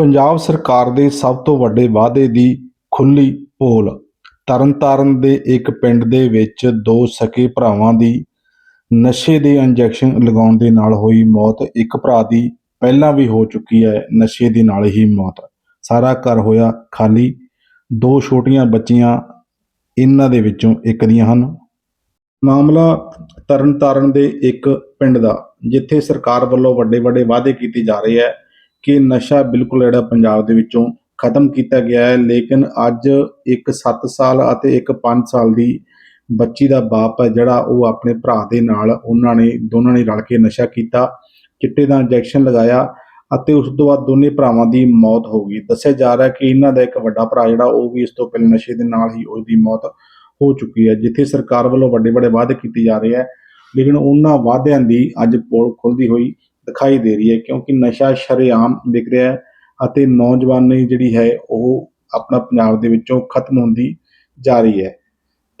ਪੰਜਾਬ ਸਰਕਾਰ ਦੇ ਸਭ ਤੋਂ ਵੱਡੇ ਵਾਅਦੇ ਦੀ ਖੁੱਲ੍ਹੀ ਪੋਲ। ਤਰਨਤਾਰਨ ਦੇ ਇੱਕ ਪਿੰਡ ਦੇ ਵਿੱਚ ਦੋ ਸਕੇ ਭਰਾਵਾਂ ਦੀ ਨਸ਼ੇ ਦੇ ਇੰਜੈਕਸ਼ਨ ਲਗਾਉਣ ਦੇ ਨਾਲ ਹੋਈ ਮੌਤ। ਇੱਕ ਭਰਾ ਦੀ ਪਹਿਲਾਂ ਵੀ ਹੋ ਚੁੱਕੀ ਹੈ, ਨਸ਼ੇ ਦੇ ਨਾਲ ਹੀ ਮੌਤ। ਸਾਰਾ ਘਰ ਹੋਇਆ ਖਾਲੀ। ਦੋ ਛੋਟੀਆਂ ਬੱਚੀਆਂ ਇਹਨਾਂ ਦੇ ਵਿੱਚੋਂ ਇੱਕ ਦੀਆਂ ਹਨ। ਮਾਮਲਾ ਤਰਨਤਾਰਨ ਦੇ ਇੱਕ ਪਿੰਡ ਦਾ, ਜਿੱਥੇ ਸਰਕਾਰ ਵੱਲੋਂ ਵੱਡੇ ਵੱਡੇ ਵਾਅਦੇ ਕੀਤੇ ਜਾ ਰਹੇ ਹੈ। ਕਿ ਨਸ਼ਾ ਬਿਲਕੁਲ ਜਿਹੜਾ ਪੰਜਾਬ ਦੇ ਵਿੱਚੋਂ ਖਤਮ ਕੀਤਾ ਗਿਆ ਹੈ, ਲੇਕਿਨ ਅੱਜ ਇੱਕ 7 ਸਾਲ ਅਤੇ ਇੱਕ 5 ਸਾਲ ਦੀ ਬੱਚੀ ਦਾ ਬਾਪ ਹੈ ਜਿਹੜਾ ਉਹ ਆਪਣੇ ਭਰਾ ਦੇ ਨਾਲ ਉਹਨਾਂ ਨੇ, ਦੋਨਾਂ ਨੇ ਰਲ ਕੇ ਨਸ਼ਾ ਕੀਤਾ, ਚਿੱਟੇ ਦਾ ਇੰਜੈਕਸ਼ਨ ਲਗਾਇਆ ਅਤੇ ਉਸ ਤੋਂ ਬਾਅਦ ਦੋਨੇ ਭਰਾਵਾਂ ਦੀ ਮੌਤ ਹੋ ਗਈ। ਦੱਸਿਆ ਜਾ ਰਿਹਾ ਕਿ ਇਹਨਾਂ ਦਾ ਇੱਕ ਵੱਡਾ ਭਰਾ ਜਿਹੜਾ ਉਹ ਵੀ ਇਸ ਤੋਂ ਪਹਿਲਾਂ ਨਸ਼ੇ ਦੇ ਨਾਲ ਹੀ ਉਸ ਦੀ ਮੌਤ ਹੋ ਚੁੱਕੀ ਹੈ, ਜਿੱਥੇ ਸਰਕਾਰ ਵੱਲੋਂ ਵੱਡੇ ਵੱਡੇ ਵਾਅਦੇ ਕੀਤੇ ਜਾ ਰਹੇ ਹੈ, ਲੇਕਿਨ ਉਹਨਾਂ ਵਾਅਦਿਆਂ ਦੀ ਅੱਜ ਪੋਲ ਖੁੱਲਦੀ ਹੋਈ ਦਿਖਾਈ ਦੇ ਰਹੀ ਹੈ ਕਿਉਂਕਿ ਨਸ਼ਾ ਸ਼ਰੇਆਮ ਵਿਕ ਰਿਹਾ ਹੈ ਅਤੇ ਨੌਜਵਾਨੀ ਜਿਹੜੀ ਹੈ ਉਹ ਆਪਣਾ ਪੰਜਾਬ ਦੇ ਵਿੱਚੋਂ ਖਤਮ ਹੁੰਦੀ ਜਾ ਰਹੀ ਹੈ।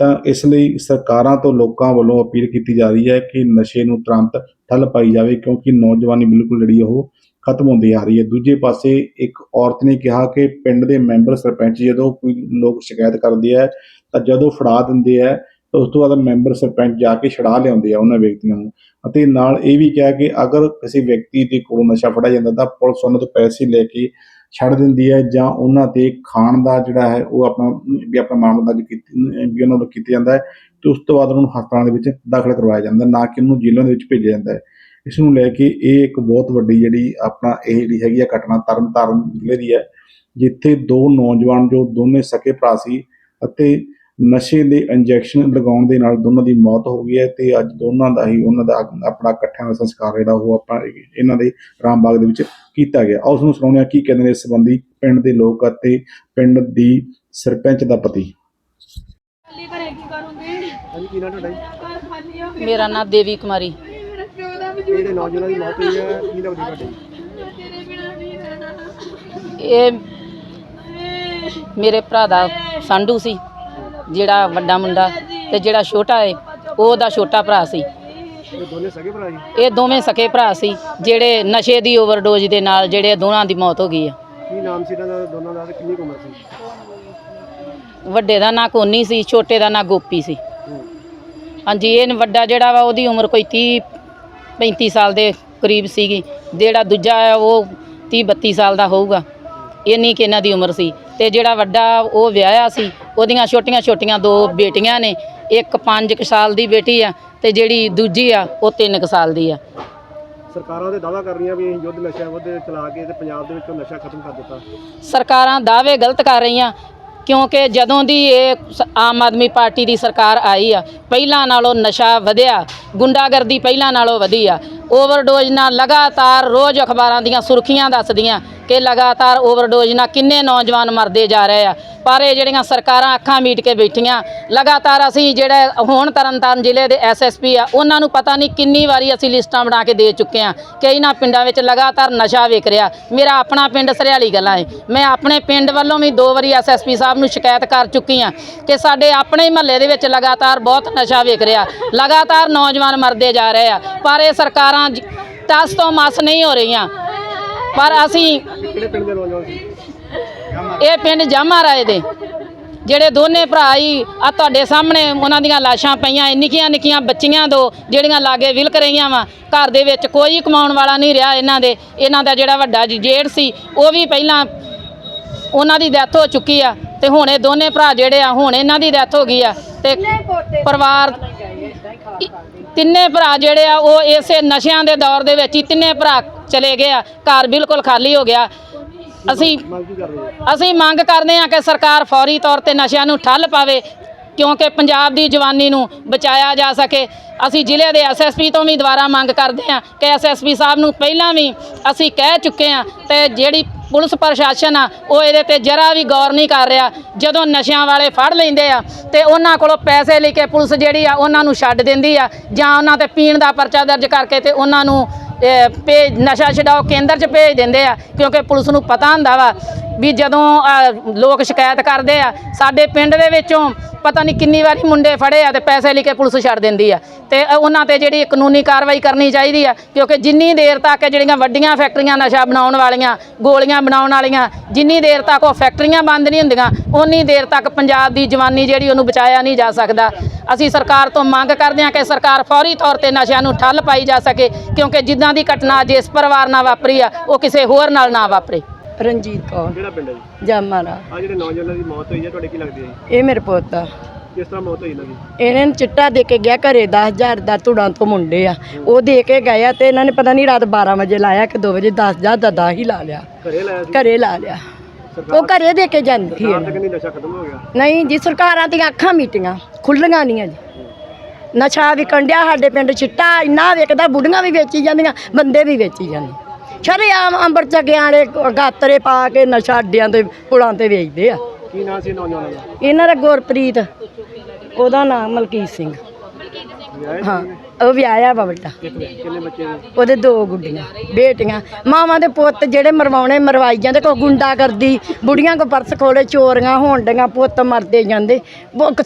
ਤਾਂ ਇਸ ਲਈ ਸਰਕਾਰਾਂ ਤੋਂ ਲੋਕਾਂ ਵੱਲੋਂ ਅਪੀਲ ਕੀਤੀ ਜਾ ਰਹੀ ਹੈ ਕਿ ਨਸ਼ੇ ਨੂੰ ਤੁਰੰਤ ਠੱਲ ਪਾਈ ਜਾਵੇ ਕਿਉਂਕਿ ਨੌਜਵਾਨੀ ਬਿਲਕੁਲ ਜਿਹੜੀ ਉਹ ਖਤਮ ਹੁੰਦੀ ਆ ਰਹੀ ਹੈ। ਦੂਜੇ ਪਾਸੇ ਇੱਕ ਔਰਤ ਨੇ ਕਿਹਾ ਕਿ ਪਿੰਡ ਦੇ ਮੈਂਬਰ ਸਰਪੰਚ ਜਦੋਂ ਕੋਈ ਲੋਕ ਸ਼ਿਕਾਇਤ ਕਰਦੇ ਆ ਤਾਂ ਜਦੋਂ ਫੜਾ ਦਿੰਦੇ ਆ ਤਾਂ ਉਸ ਤੋਂ ਬਾਅਦ ਮੈਂਬਰ ਸਰਪੰਚ ਜਾ ਕੇ ਛੜਾ ਲਿਆਉਂਦੇ ਆ ਉਹਨਾਂ ਵਿਅਕਤੀਆਂ ਨੂੰ। ਅਤੇ ਨਾਲ ਇਹ ਵੀ ਕਿਹਾ ਕਿ ਅਗਰ ਕਿਸੇ ਵਿਅਕਤੀ ਦੇ ਕੋਲੋਂ ਨਸ਼ਾ ਫੜਿਆ ਜਾਂਦਾ ਤਾਂ ਪੁਲਿਸ ਉਹਨਾਂ ਤੋਂ ਪੈਸੇ ਲੈ ਕੇ ਛੱਡ ਦਿੰਦੀ ਹੈ ਜਾਂ ਉਹਨਾਂ ਤੇ ਖਾਣ ਦਾ ਜਿਹੜਾ ਹੈ ਉਹ ਆਪਣਾ, ਵੀ ਆਪਣਾ ਮਾਮਲਾ ਦਰਜ ਕੀਤੀ, ਵੀ ਉਹਨਾਂ ਨੂੰ ਕੀਤਾ ਜਾਂਦਾ ਹੈ ਤੇ ਉਸ ਤੋਂ ਬਾਅਦ ਉਹਨਾਂ ਨੂੰ ਹਸਪਤਾਲਾਂ ਦੇ ਵਿੱਚ ਦਾਖਲ ਕਰਵਾਇਆ ਜਾਂਦਾ, ਨਾ ਕਿ ਉਹਨੂੰ ਜੇਲ੍ਹਾਂ ਦੇ ਵਿੱਚ ਭੇਜਿਆ ਜਾਂਦਾ ਹੈ। ਇਸ ਨੂੰ ਲੈ ਕੇ ਇਹ ਇੱਕ ਬਹੁਤ ਵੱਡੀ ਜਿਹੜੀ ਆਪਣਾ ਇਹ ਜਿਹੜੀ ਹੈਗੀ ਆ ਘਟਨਾ ਤਰਨਤਾਰਨ ਜ਼ਿਲ੍ਹੇ ਦੀ ਹੈ, ਜਿੱਥੇ ਦੋ ਨੌਜਵਾਨ ਜੋ ਦੋਨੇ ਸਕੇ ਭਰਾ ਸੀ ਅਤੇ ਨਸ਼ੇ ਦੇ ਇੰਜੈਕਸ਼ਨ ਲਗਾਉਣ ਦੇ ਨਾਲ ਦੋਨਾਂ ਦੀ ਮੌਤ ਹੋ ਗਈ ਹੈ ਤੇ ਅੱਜ ਦੋਨਾਂ ਦਾ ਹੀ ਉਹਨਾਂ ਦਾ ਆਪਣਾ ਇਕੱਠਿਆਂ ਦਾ ਸੰਸਕਾਰ ਜਿਹੜਾ ਉਹ ਆਪਾਂ ਇਹਨਾਂ ਦੇ ਰਾਮਬਾਗ ਦੇ ਵਿੱਚ ਕੀਤਾ ਗਿਆ। ਆਓ ਉਸ ਨੂੰ ਸੁਣਾਉਂਦੇ ਹਾਂ ਕੀ ਕਹਿੰਦੇ ਨੇ ਇਸ ਸੰਬੰਧੀ ਪਿੰਡ ਦੇ ਲੋਕ ਅਤੇ ਪਿੰਡ ਦੀ ਸਰਪੰਚ ਦਾ ਪਤੀ। ਮੇਰਾ ਨਾਮ ਦੇਵੀ ਕੁਮਾਰੀ। ਮੇਰੇ ਪਿਓ ਦਾ ਵੀ ਜਿਹੜੇ ਨੌਜਵਾਨਾਂ ਦੀ ਮੌਤ ਹੋਈ ਹੈ ਕੀ ਲੱਗਦੀ ਤੁਹਾਡੇ? ਤੇਰੇ ਬਿਨਾ ਨਹੀਂ ਰਹਿਣਾ ਇਹ ਮੇਰੇ ਭਰਾ ਦਾ ਸੰਡੂ ਸੀ। ਜਿਹੜਾ ਵੱਡਾ ਮੁੰਡਾ ਤੇ ਜਿਹੜਾ ਛੋਟਾ ਏ ਉਹਦਾ ਛੋਟਾ ਭਰਾ ਸੀ। ਇਹ ਦੋਨੇ ਸਗੇ ਭਰਾ ਜੀ? ਇਹ ਦੋਵੇਂ ਸਕੇ ਭਰਾ ਸੀ ਜਿਹੜੇ ਨਸ਼ੇ ਦੀ ਓਵਰਡੋਜ਼ ਦੇ ਨਾਲ ਜਿਹੜੇ ਦੋਨਾਂ ਦੀ ਮੌਤ ਹੋ ਗਈ ਆ। ਕੀ ਨਾਮ ਸੀ ਇਹਨਾਂ ਦਾ? ਦੋਨਾਂ ਦਾ ਤੇ ਕਿੰਨੀ ਕੁ ਉਮਰ ਸੀ? ਵੱਡੇ ਦਾ ਨਾਂ ਕੋਨੀ ਸੀ ਛੋਟੇ ਦਾ ਨਾਂ ਗੋਪੀ ਸੀ। ਹਾਂਜੀ ਇਹ ਵੱਡਾ ਜਿਹੜਾ ਵਾ ਉਹਦੀ ਉਮਰ ਕੋਈ 30 35 ਸਾਲ ਦੇ ਕਰੀਬ ਸੀਗੀ। ਜਿਹੜਾ ਦੂਜਾ ਆ ਉਹ 30 32 ਸਾਲ ਦਾ ਹੋਊਗਾ। ਇੰਨੀ ਕਿ ਇਹਨਾਂ ਦੀ ਉਮਰ ਸੀ। ਤੇ ਜਿਹੜਾ ਵੱਡਾ ਉਹ ਵਿਆਹਿਆ ਸੀ ਉਹਦੀਆਂ ਛੋਟੀਆਂ ਛੋਟੀਆਂ ਦੋ ਬੇਟੀਆਂ ਨੇ ਇੱਕ 5 ਸਾਲ ਦੀ ਬੇਟੀ ਆ ਤੇ ਜਿਹੜੀ ਦੂਜੀ ਆ ਉਹ 3 ਸਾਲ ਦੀ ਆ। ਸਰਕਾਰਾਂ ਦੇ ਦਾਅਵਾ ਕਰ ਰਹੀਆਂ ਵੀ ਅਸੀਂ ਯੁੱਧ ਨਸ਼ਾ ਵਿਰੁੱਧ ਚਲਾ ਕੇ ਤੇ ਪੰਜਾਬ ਦੇ ਵਿੱਚੋਂ ਨਸ਼ਾ ਖਤਮ ਕਰ ਦਿੱਤਾ। ਸਰਕਾਰਾਂ ਦਾਅਵੇ ਗਲਤ ਕਰ ਰਹੀਆਂ ਕਿਉਂਕਿ ਜਦੋਂ ਦੀ ਇਹ ਆਮ ਆਦਮੀ ਪਾਰਟੀ ਦੀ ਸਰਕਾਰ ਆਈ ਆ ਪਹਿਲਾਂ ਨਾਲੋਂ ਨਸ਼ਾ ਵਧਿਆ ਗੁੰਡਾਗਰਦੀ ਪਹਿਲਾਂ ਨਾਲੋਂ ਵਧੀ ਆ ਓਵਰਡੋਜ਼ ਨਾਲ ਲਗਾਤਾਰ ਰੋਜ਼ ਅਖਬਾਰਾਂ ਦੀਆਂ ਸੁਰਖੀਆਂ ਦੱਸਦੀਆਂ ਕਿ ਲਗਾਤਾਰ ਓਵਰਡੋਜ਼ ਨਾਲ ਕਿੰਨੇ ਨੌਜਵਾਨ ਮਰਦੇ ਜਾ ਰਹੇ ਆ। ਪਰ ਇਹ ਜਿਹੜੀਆਂ ਸਰਕਾਰਾਂ ਅੱਖਾਂ ਮੀਟ ਕੇ ਬੈਠੀਆਂ, ਲਗਾਤਾਰ ਅਸੀਂ ਜਿਹੜੇ ਹੁਣ ਤਰਨਤਾਰਨ ਜ਼ਿਲ੍ਹੇ ਦੇ ਐਸਐਸਪੀ ਆ, ਉਹਨਾਂ ਨੂੰ ਪਤਾ ਨਹੀਂ ਕਿੰਨੀ ਵਾਰੀ ਅਸੀਂ ਲਿਸਟਾਂ ਬਣਾ ਕੇ ਦੇ ਚੁੱਕੇ ਆ ਕਿ ਇਹਨਾਂ ਪਿੰਡਾਂ ਵਿੱਚ ਲਗਾਤਾਰ ਨਸ਼ਾ ਵਿਕ ਰਿਹਾ। ਮੇਰਾ ਆਪਣਾ ਪਿੰਡ ਸਰਿਆਲੀ ਗੱਲਾਂ ਹੈ ਮੈਂ ਆਪਣੇ ਪਿੰਡ ਵੱਲੋਂ ਵੀ ਦੋ ਵਾਰੀ ਐਸਐਸਪੀ ਸਾਹਿਬ ਨੂੰ ਸ਼ਿਕਾਇਤ ਕਰ ਚੁੱਕੀ ਆ ਕਿ ਸਾਡੇ ਆਪਣੇ ਹੀ ਮਹੱਲੇ ਦੇ ਵਿੱਚ ਲਗਾਤਾਰ ਬਹੁਤ ਨਸ਼ਾ ਵਿਕ ਰਿਹਾ। ਲਗਾਤਾਰ ਨੌਜਵਾਨ ਮਰਦੇ ਜਾ ਰਹੇ ਆ। ਪਰ ਇਹ ਸਰਕਾਰਾਂ ਜ- ਟਸ ਤੋਂ ਮਸ ਨਹੀਂ ਹੋ ਰਹੀਆਂ। ਪਰ ਅਸੀਂ ਕਿਹੜੇ ਪਿੰਡ ਦੇ ਨੌਜਵਾਨ ਸੀ ਇਹ ਪਿੰਡ ਜਾਮਾ ਰਾਏ ਦੇ। ਜਿਹੜੇ ਦੋਨੇ ਭਰਾ ਹੀ ਆ ਤੁਹਾਡੇ ਸਾਹਮਣੇ ਉਹਨਾਂ ਦੀਆਂ ਲਾਸ਼ਾਂ ਪਈਆਂ ਨਿੱਕੀਆਂ ਨਿੱਕੀਆਂ ਬੱਚੀਆਂ ਦੋ, ਜਿਹੜੀਆਂ ਲਾਗੇ ਵਿਲਕ ਰਹੀਆਂ ਵਾ। ਘਰ ਦੇ ਵਿੱਚ ਕੋਈ ਕਮਾਉਣ ਵਾਲਾ ਨਹੀਂ ਰਿਹਾ ਇਹਨਾਂ ਦੇ। ਇਹਨਾਂ ਦਾ ਜਿਹੜਾ ਵੱਡਾ ਜੇਠ ਸੀ, ਉਹ ਵੀ ਪਹਿਲਾਂ ਉਹਨਾਂ ਦੀ ਡੈਥ ਹੋ ਚੁੱਕੀ ਆ। ਤੇ ਹੁਣ ਇਹ ਦੋਨੇ ਭਰਾ ਜਿਹੜੇ ਆ, ਹੁਣ ਇਹਨਾਂ ਦੀ ਡੈਥ ਹੋ ਗਈ ਆ। ਤੇ ਪਰਿਵਾਰ ਤਿੰਨੇ ਭਰਾ ਜਿਹੜੇ ਆ, ਉਹ ਇਸੇ ਨਸ਼ਿਆਂ ਦੇ ਦੌਰ ਦੇ ਵਿੱਚ ਹੀ ਤਿੰਨੇ ਭਰਾ ਚਲੇ ਗਏ ਆ। ਘਰ ਬਿਲਕੁਲ ਖਾਲੀ ਹੋ ਗਿਆ। ਅਸੀਂ ਅਸੀਂ ਮੰਗ ਕਰਦੇ ਹਾਂ ਕਿ ਸਰਕਾਰ ਫੌਰੀ ਤੌਰ ਤੇ ਨਸ਼ਿਆਂ ਨੂੰ ਠੱਲ ਪਾਵੇ, ਕਿਉਂਕਿ ਪੰਜਾਬ ਦੀ ਜਵਾਨੀ ਨੂੰ ਬਚਾਇਆ ਜਾ ਸਕੇ। ਅਸੀਂ ਜ਼ਿਲ੍ਹੇ ਦੇ ਐਸਐਸਪੀ ਤੋਂ ਵੀ ਦੁਬਾਰਾ ਮੰਗ ਕਰਦੇ ਹਾਂ ਕਿ ਐਸਐਸਪੀ ਸਾਹਿਬ ਨੂੰ ਪਹਿਲਾਂ ਵੀ ਅਸੀਂ ਕਹਿ ਚੁੱਕੇ ਹਾਂ ਤੇ ਜਿਹੜੀ ਪੁਲਿਸ ਪ੍ਰਸ਼ਾਸਨ ਆ ਉਹ ਇਹਦੇ ਤੇ ਜਰਾ ਵੀ ਗੌਰ ਨਹੀਂ ਕਰ ਰਿਹਾ। ਜਦੋਂ ਨਸ਼ਿਆਂ ਵਾਲੇ ਫੜ ਲੈਂਦੇ ਆ ਤੇ ਉਹਨਾਂ ਕੋਲੋਂ ਪੈਸੇ ਲੈ ਕੇ ਪੁਲਿਸ ਜਿਹੜੀ ਆ ਉਹਨਾਂ ਨੂੰ ਛੱਡ ਦਿੰਦੀ ਆ ਜਾਂ ਉਹਨਾਂ ਤੇ ਪੀਣ ਦਾ ਪਰਚਾ ਦਰਜ ਕਰਕੇ ਤੇ ਉਹਨਾਂ ਨੂੰ ਇਹ, ਭੇਜ ਨਸ਼ਾ ਛਡਾਓ ਕੇਂਦਰ 'ਚ ਭੇਜ ਦਿੰਦੇ ਆ ਕਿਉਂਕਿ ਪੁਲਿਸ ਨੂੰ ਪਤਾ ਹੁੰਦਾ ਵਾ ਵੀ ਜਦੋਂ ਲੋਕ ਸ਼ਿਕਾਇਤ ਕਰਦੇ ਆ, ਸਾਡੇ ਪਿੰਡ ਦੇ ਵਿੱਚੋਂ ਪਤਾ ਨਹੀਂ ਕਿੰਨੀ ਵਾਰੀ ਮੁੰਡੇ ਫੜੇ ਆ ਤੇ ਪੈਸੇ ਲੈ ਕੇ ਪੁਲਿਸ ਛੱਡ ਦਿੰਦੀ ਆ। ਤੇ ਉਹਨਾਂ ਤੇ ਜਿਹੜੀ ਕਾਨੂੰਨੀ ਕਾਰਵਾਈ ਕਰਨੀ ਚਾਹੀਦੀ ਆ, ਕਿਉਂਕਿ ਜਿੰਨੀ ਦੇਰ ਤੱਕ ਜਿਹੜੀਆਂ ਵੱਡੀਆਂ ਫੈਕਟਰੀਆਂ ਨਸ਼ਾ ਬਣਾਉਣ ਵਾਲੀਆਂ, ਗੋਲੀਆਂ ਬਣਾਉਣ ਵਾਲੀਆਂ, ਜਿੰਨੀ ਦੇਰ ਤੱਕ ਉਹ ਫੈਕਟਰੀਆਂ ਬੰਦ ਨਹੀਂ ਹੁੰਦੀਆਂ ਉਨੀ ਦੇਰ ਤੱਕ ਪੰਜਾਬ ਦੀ ਜਵਾਨੀ ਜਿਹੜੀ ਉਹਨੂੰ ਬਚਾਇਆ ਨਹੀਂ ਜਾ ਸਕਦਾ। ਅਸੀਂ ਸਰਕਾਰ ਤੋਂ ਮੰਗ ਕਰਦੇ ਹਾਂ ਕਿ ਸਰਕਾਰ ਫੌਰੀ ਤੌਰ ਤੇ ਨਸ਼ਿਆਂ ਨੂੰ ਠੱਲ ਪਾਈ ਜਾ ਸਕੇ, ਕਿਉਂਕਿ ਜਿੱਦਾਂ ਦੀ ਘਟਨਾ ਜਿਸ ਪਰਿਵਾਰ ਨਾਲ ਵਾਪਰੀ ਆ, ਉਹ ਕਿਸੇ ਹੋਰ ਨਾਲ ਨਾ ਵਾਪਰੇ। ਰਣਜੀਤ ਕੌਰ। ਕਿਹੜਾ ਪਿੰਡ ਹੈ ਜੀ? ਜਾਮਾਰਾ ਆ ਜਿਹੜੇ ਨੌਜਵਾਨਾਂ ਦੀ ਮੌਤ ਹੋਈ ਹੈ ਤੁਹਾਡੇ ਕੀ ਲੱਗਦੀ ਹੈ ਜੀ? ਇਹ ਮੇਰੇ ਪੁੱਤ ਆ। ਕਿਸ ਤਰ੍ਹਾਂ ਮੌਤ ਹੋਈ ਇਹਨਾਂ ਦੀ? ਇਹਨਾਂ ਨੇ ਚਿੱਟਾ ਦੇ ਕੇ ਗਿਆ ਘਰੇ 10000 ਦਾ ਧੁੜਾਂ ਤੋਂ ਮੁੰਡੇ ਆ। ਉਹ ਦੇ ਕੇ ਗਏ ਆ ਤੇ ਇਹਨਾਂ ਨੇ ਪਤਾ ਨਹੀਂ ਰਾਤ 12 ਵਜੇ ਲਾਇਆ ਕਿ 2 ਵਜੇ 10 ਦਾ ਦਾ ਹੀ ਲਾ ਲਿਆ। ਘਰੇ ਲਾਇਆ ਸੀ? ਘਰੇ ਲਾ ਲਿਆ। ਉਹ ਘਰੇ ਦੇ ਕੇ ਜਾਂਦੀ ਇਹਨਾਂ। ਤੱਕ ਨਹੀਂ ਨਸ਼ਾ ਖਤਮ ਹੋ ਗਿਆ। ਨਹੀਂ ਜੀ ਸਰਕਾਰਾਂ ਦੀਆਂ ਅੱਖਾਂ ਮੀਟੀਆਂ ਖੁੱਲੀਆਂ ਨਹੀਂ ਆ ਜੀ ਨਸ਼ਾ ਵਿਕਣ ਡਿਆ ਸਾਡੇ ਪਿੰਡ ਚਿੱਟਾ ਇੰਨਾ ਵਿਕਦਾ ਬੁੱਢੀਆਂ ਵੀ ਵੇਚੀ ਜਾਂਦੀਆਂ ਬੰਦੇ ਵੀ ਵੇਚੀ ਜਾਂਦੇ। ਸ਼ਰੇਆਮ ਅੰਬਰ ਚੱਗਿਆਂ ਵਾਲੇ ਗਾਤਰੇ ਪਾ ਕੇ ਨਸ਼ਾ ਅੱਡਿਆਂ ਤੇ ਪੁਲਾਂ ਤੇ ਵੇਚਦੇ ਆ। ਕੀ ਨਾਂ ਸੀ ਨੌਜਵਾਨਾਂ ਦਾ? ਇਹਨਾਂ ਦਾ ਗੁਰਪ੍ਰੀਤ ਉਹਦਾ ਨਾਮ ਮਲਕੀਤ ਸਿੰਘ। ਹਾਂ ਉਹ ਵੀ ਆਇਆ ਵਾ ਵੱਡਾ ਕਿੰਨੇ ਬੱਚੇ ਉਹਦੇ ਦੋ ਗੁੱਡੀਆਂ ਬੇਟੀਆਂ। ਮਾਵਾਂ ਦੇ ਪੁੱਤ ਜਿਹੜੇ ਮਰਵਾਉਣੇ ਮਰਵਾਈ ਜਾਂਦੇ ਕੋ ਗੁੰਡਾ ਕਰਦੀ ਬੁੜੀਆਂ ਕੋ ਪਰਸ ਖੋਲੇ ਚੋਰੀਆਂ ਹੋਣ ਡੀਆਂ ਪੁੱਤ ਮਰਦੇ ਜਾਂਦੇ।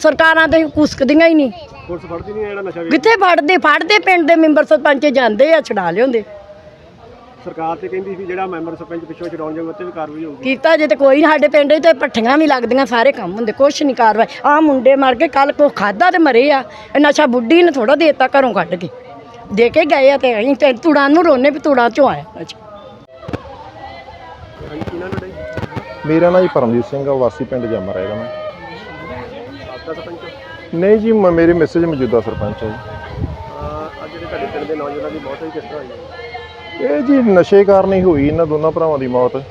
ਸਰਕਾਰਾਂ ਤੇ ਕੁਸਕਦੀਆਂ ਹੀ ਨਹੀਂ। ਪੁਲਿਸ ਫੜਦੀ ਨਹੀਂ ਜਿਹੜਾ ਨਸ਼ਾ ਵੇਚ ਕਿੱਥੇ ਫੜਦੇ? ਫੜਦੇ ਪਿੰਡ ਦੇ ਮੈਂਬਰ ਸਰਪੰਚ ਜਾਂਦੇ ਆ ਛਡਾ ਲਿਆਉਂਦੇ। ਸਰਕਾਰ ਤੇ ਕਹਿੰਦੀ ਸੀ ਜਿਹੜਾ ਮੈਂਬਰ ਸਰਪੰਚ ਪਿੱਛੋਂ ਛਡਾਉਣ ਜਾਊਗਾ ਉੱਤੇ ਵੀ ਕਾਰਵਾਈ ਹੋਊਗੀ। ਕੀਤਾ ਜੇ ਤੇ ਕੋਈ ਨੀ, ਸਾਡੇ ਪਿੰਡ 'ਚ ਤੇ ਪੱਠੀਆਂ ਵੀ ਲੱਗਦੀਆਂ ਸਾਰੇ ਕੰਮ ਹੁੰਦੇ ਕੁਛ ਨਹੀਂ ਕਾਰਵਾਈ। ਆ ਮੁੰਡੇ ਮਰ ਗਏ ਕੱਲ ਕੋ ਖਾਦਾ ਤੇ ਮਰੇ ਆ। ਇਹ ਨਸ਼ਾ ਬੁੱਢੀ ਨੇ ਥੋੜਾ ਦੇਤਾ ਘਰੋਂ ਕੱਢ ਕੇ। ਦੇ ਕੇ ਗਏ ਆ ਤੇ ਅਸੀਂ ਤੇ ਤੁੜਾਂ ਨੂੰ ਰੋਨੇ ਵੀ ਤੁੜਾਂ ਚੋਂ ਆਇਆ। ਕਿਹਨਾਂ ਨੂੰ ਨਹੀਂ ਮੇਰਾ ਨਾਂ ਜੀ ਪਰਮਜੀਤ ਸਿੰਘ ਆ ਵਾਸੀ ਪਿੰਡ ਜਾਮਾ ਹੈਗਾ ਮੈਂ। ਸਾਬਕਾ ਸਰਪੰਚ ਨਹੀਂ ਜੀ ਮ- ਮੇਰੇ ਮੈਸੇਜ ਮੌਜੂਦਾ ਸਰਪੰਚ ਹੈ ਅਹ ਅੱਜ ਜਿਹੜੇ ਤੁਹਾਡੇ ਪਿੰਡ ਦੇ ਨੌਜਵਾਨਾਂ ਦੀ ਮੌਤ ਹੋਈ ਕਿਸ ਤਰ੍ਹਾਂ ਹੋਈ? ਹੈ? ਇਹ ਜੀ ਨਸ਼ੇ ਕਾਰਨ ਹੀ ਹੋਈ ਇਹਨਾਂ ਦੋਨਾਂ ਭਰਾਵਾਂ ਦੀ ਮੌਤ।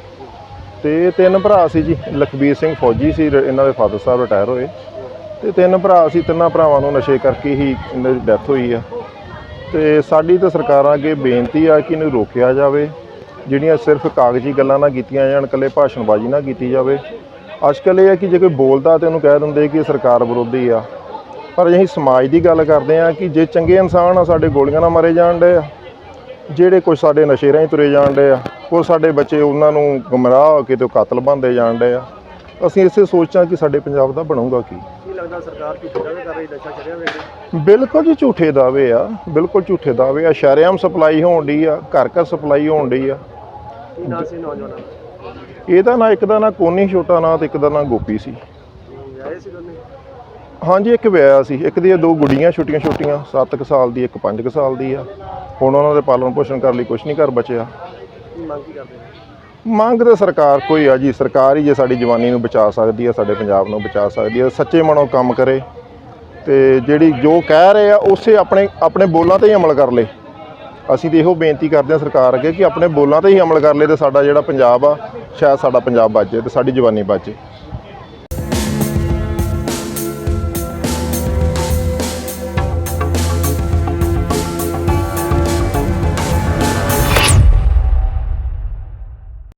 ਤੇ ਤਿੰਨ ਭਰਾ ਸੀ ਜੀ, ਲਖਬੀਰ ਸਿੰਘ ਫੌਜੀ ਸੀ ਇਹਨਾਂ ਦੇ ਫਾਦਰ ਸਾਹਿਬ ਰਿਟਾਇਰ ਹੋਏ। ਤੇ ਤਿੰਨ ਭਰਾ ਸੀ, ਤਿੰਨਾਂ ਭਰਾਵਾਂ ਨੂੰ ਨਸ਼ੇ ਕਰਕੇ ਹੀ ਇਹਨਾਂ ਦੀ ਡੈਥ ਹੋਈ ਆ। ਤੇ ਸਾਡੀ ਤਾਂ ਸਰਕਾਰਾਂ ਅੱਗੇ ਬੇਨਤੀ ਆ ਕਿ ਇਹਨੂੰ ਰੋਕਿਆ ਜਾਵੇ, ਜਿਹੜੀਆਂ ਸਿਰਫ ਕਾਗਜ਼ੀ ਗੱਲਾਂ ਨਾ ਕੀਤੀਆਂ ਜਾਣ, ਇਕੱਲੇ ਭਾਸ਼ਣਬਾਜ਼ੀ ਨਾ ਕੀਤੀ ਜਾਵੇ। ਅੱਜ ਕੱਲ੍ਹ ਇਹ ਆ ਕਿ ਜੇ ਕੋਈ ਬੋਲਦਾ ਤੇ ਉਹਨੂੰ ਕਹਿ ਦਿੰਦੇ ਕਿ ਸਰਕਾਰ ਵਿਰੋਧੀ ਆ। ਪਰ ਅਸੀਂ ਸਮਾਜ ਦੀ ਗੱਲ ਕਰਦੇ ਆ ਕਿ ਜੇ ਚੰਗੇ ਇਨਸਾਨ ਆ, ਸਾਡੇ ਗੋਲੀਆਂ ਨਾਲ ਮਾਰੇ ਜਾਣ ਡੇ ਆ। ਜਿਹੜੇ ਕੁਝ ਸਾਡੇ ਨਸ਼ੇ ਰਾਹੀਂ ਤੁਰੇ ਜਾਣ ਡੇ ਆ ਉਹ ਸਾਡੇ ਬੱਚੇ ਉਹਨਾਂ ਨੂੰ ਗੁੰਮਰਾਹ ਹੋ ਕੇ ਤੇ ਕਾਤਲ ਬਣਦੇ ਜਾਣ ਡੇ ਆ। ਅਸੀਂ ਇਸੇ ਸੋਚਾਂ ਕਿ ਸਾਡੇ ਪੰਜਾਬ ਦਾ ਬਣੂਗਾ ਕੀ। ਕੀ ਲੱਗਦਾ ਸਰਕਾਰ ਕੀ ਦਾਅਵੇ ਕਰ ਰਹੀ ਨਸ਼ਾ ਛੜਿਆ ਵੇਲੇ ਬਿਲਕੁਲ ਜੀ ਝੂਠੇ ਦਾਅਵੇ ਆ ਬਿਲਕੁਲ ਝੂਠੇ ਦਾਅਵੇ ਆ। ਸ਼ਰੇਆਮ ਸਪਲਾਈ ਹੋਣ ਡਈ ਆ ਘਰ ਘਰ ਸਪਲਾਈ ਹੋਣ ਡਈ ਆ। ਕੀ ਨਾਂ ਸੀ ਨੌਜਵਾਨਾਂ ਦਾ? ਇਹਦਾ ਨਾਂ ਇੱਕ ਦਾ ਨਾਂ ਕੋਨੀ ਛੋਟਾ ਨਾਂ ਤੇ ਇੱਕ ਦਾ ਨਾਂ ਗੋਪੀ ਸੀ। ਵਿਆਹੇ ਸੀ ਦੋਨੇ? ਹਾਂਜੀ ਇੱਕ ਵਿਆਹ ਸੀ। ਇੱਕ ਦੀਆਂ ਦੋ ਗੁੱਡੀਆਂ ਛੋਟੀਆਂ ਛੋਟੀਆਂ 7 ਕੁ ਸਾਲ ਦੀ ਇੱਕ 5 ਕੁ ਸਾਲ ਦੀ ਆ। ਹੁਣ ਉਹਨਾਂ ਦੇ ਪਾਲਣ ਪੋਸ਼ਣ ਕਰਨ ਲਈ ਕੁਝ ਨਹੀਂ ਘਰ ਬਚਿਆ। ਮੰਗ ਕੀ ਕਰਦੇ ਨੇ ਮੰਗ ਤੇ ਸਰਕਾਰ ਕੋਈ ਆ ਜੀ ਸਰਕਾਰ ਹੀ ਜੇ ਸਾਡੀ ਜਵਾਨੀ ਨੂੰ ਬਚਾ ਸਕਦੀ ਆ ਸਾਡੇ ਪੰਜਾਬ ਨੂੰ ਬਚਾ ਸਕਦੀ ਆ ਸੱਚੇ ਮਨੋਂ ਕੰਮ ਕਰੇ ਤੇ ਜਿਹੜੀ ਜੋ ਕਹਿ ਰਹੇ ਆ ਉਸੇ ਆਪਣੇ ਆਪਣੇ ਬੋਲਾਂ ਤੇ ਹੀ ਅਮਲ ਕਰ ਲੇ। ਅਸੀਂ ਤੇ ਇਹੋ ਬੇਨਤੀ ਕਰਦੇ ਆ ਸਰਕਾਰ ਅੱਗੇ ਕਿ ਆਪਣੇ ਬੋਲਾਂ ਤੇ ਹੀ ਅਮਲ ਕਰ ਲੇ ਤੇ ਸਾਡਾ ਜਿਹੜਾ ਪੰਜਾਬ ਆ ਸ਼ਾਇਦ ਸਾਡਾ ਪੰਜਾਬ ਬਚ ਜਾਏ ਤੇ ਸਾਡੀ ਜਵਾਨੀ ਬਚ ਜਾਏ।